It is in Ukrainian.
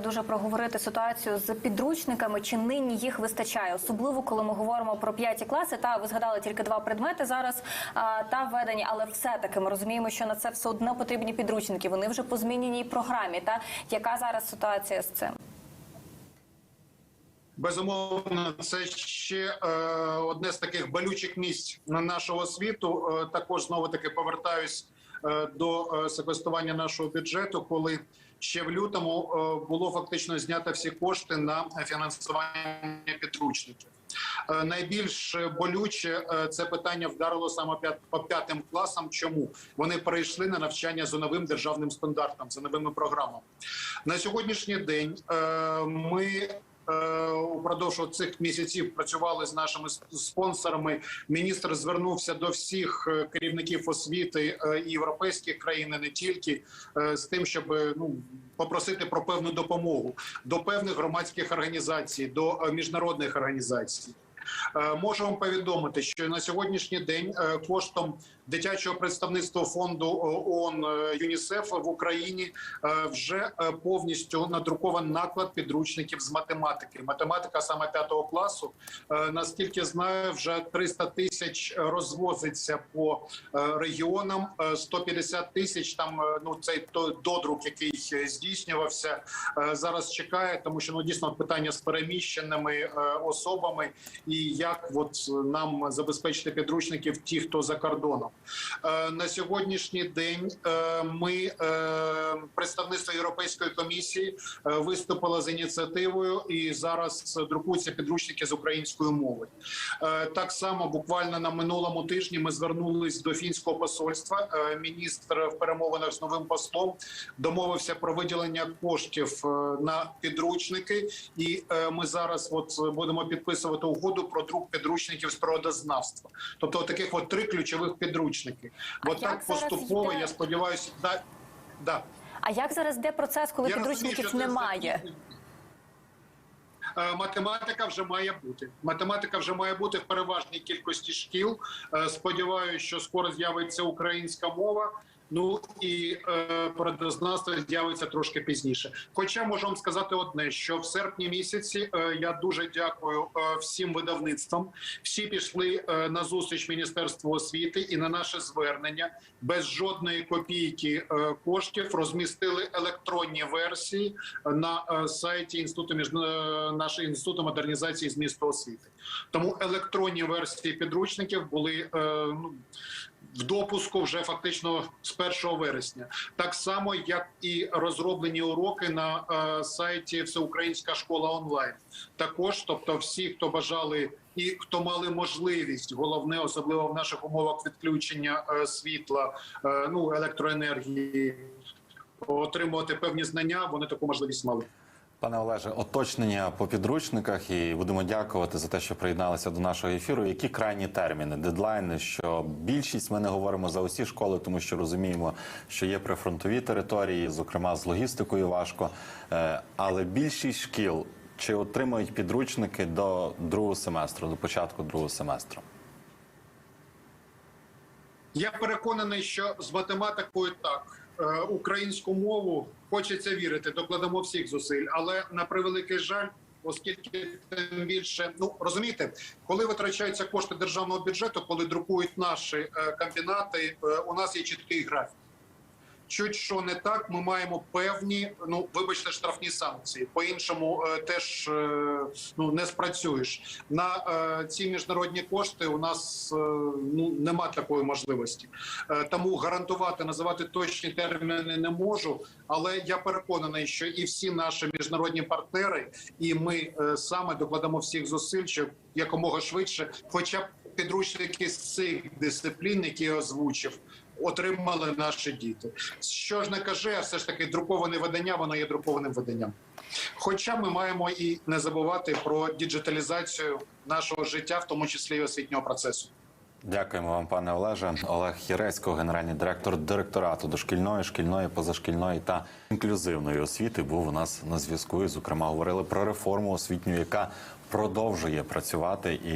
Дуже проговорити ситуацію з підручниками, чи нині їх вистачає, особливо коли ми говоримо про п'яті класи. Та ви згадали тільки два предмети зараз а, та введені, але все таки ми розуміємо, що на це все одно потрібні підручники. Вони вже по зміненій програмі. Та яка зараз ситуація з цим? Безумовно, це ще е, одне з таких болючих місць на нашого світу. Е, також знову таки повертаюсь до е, секвестування нашого бюджету, коли ще в лютому е, було фактично знято всі кошти на фінансування підручників. Е, Найбільш болюче е, це питання вдарило саме по п'ятим класам. Чому вони перейшли на навчання за новим державним стандартом, за новими програмами на сьогоднішній день? е, Ми е, упродовж цих місяців працювали з нашими спонсорами. Міністр звернувся до всіх е, керівників освіти е, і європейських країн, не тільки е, з тим, щоб е, ну попросити про певну допомогу до певних громадських організацій, до е, міжнародних організацій. Е, Можу вам повідомити, що на сьогоднішній день е, коштом дитячого представництва фонду е, ООН ЮНІСЕФ в Україні вже повністю надрукований наклад підручників з математики. Математика саме п'ятого класу. Наскільки знаю, вже 300 тисяч розвозиться по регіонам. Е, 150 тисяч там ну цей додрук, який здійснювався, зараз чекає, тому що ну дійсно питання з переміщеними особами і як от нам забезпечити підручників ті, хто за кордоном. Е, На сьогоднішній день е, ми е, представництво Європейської комісії виступило з ініціативою, і зараз друкуються підручники з українською мовою. Е, Так само буквально на минулому тижні ми звернулись до фінського посольства. Міністр в перемовинах з новим послом домовився про виділення коштів на підручники, і ми зараз от будемо підписувати угоду про друк підручників з природознавства. Тобто, таких от три ключових підручники. Як так поступово. Я сподіваюся, да, да. А як зараз йде процес, коли Я підручників це немає? Е, Математика вже має бути. Математика вже має бути в переважній кількості шкіл. Е, Сподіваюся, що скоро з'явиться українська мова. Ну і е, природознавство з'явиться трошки пізніше. Хоча можу вам сказати одне: що в серпні місяці е, я дуже дякую е, всім видавництвам. Всі пішли е, на зустріч Міністерству освіти і на наше звернення без жодної копійки е, коштів розмістили електронні версії на е, сайті інституту між нашого інституту модернізації змісту освіти. Тому електронні версії підручників були е, ну, в допуску вже фактично з 1 вересня, так само як і розроблені уроки на е, сайті Всеукраїнська школа онлайн. Також, тобто, всі, хто бажали і хто мали можливість, головне, особливо в наших умовах відключення е, світла, е, ну електроенергії, отримувати певні знання, вони таку можливість мали. Пане Олеже, уточнення по підручниках, і будемо дякувати за те, що приєдналися до нашого ефіру. Які крайні терміни, дедлайни? Що більшість ми не говоримо за усі школи, тому що розуміємо, що є прифронтові території, зокрема з логістикою важко. Е, Але більшість шкіл чи отримують підручники до другого семестру, до початку другого семестру? Я переконаний, що з математикою так українську мову хочеться вірити, докладемо всіх зусиль, але на превеликий жаль. Оскільки тим більше, ну розумієте, коли витрачаються кошти державного бюджету, коли друкують наші е, комбінати, е, у нас є чіткий графік. Чуть що не так, ми маємо певні, ну вибачте, штрафні санкції. По іншому е, теж е, ну не спрацюєш на е, ці міжнародні кошти. У нас ну нема такої можливості, тому гарантувати називати точні терміни не можу. Але я переконаний, що і всі наші міжнародні партнери, і ми саме докладемо всіх зусиль, щоб якомога швидше, хоча б підручники з цих дисциплін, які я озвучив отримали наші діти. Що ж не каже, все ж таки друковане видання, воно є друкованим виданням. Хоча ми маємо і не забувати про діджиталізацію нашого життя, в тому числі і освітнього процесу. Дякуємо вам, пане Олеже. Олег Єрецько, генеральний директор директорату дошкільної, шкільної, позашкільної та інклюзивної освіти, був у нас на зв'язку. І, зокрема, говорили про реформу освітню, яка продовжує працювати і.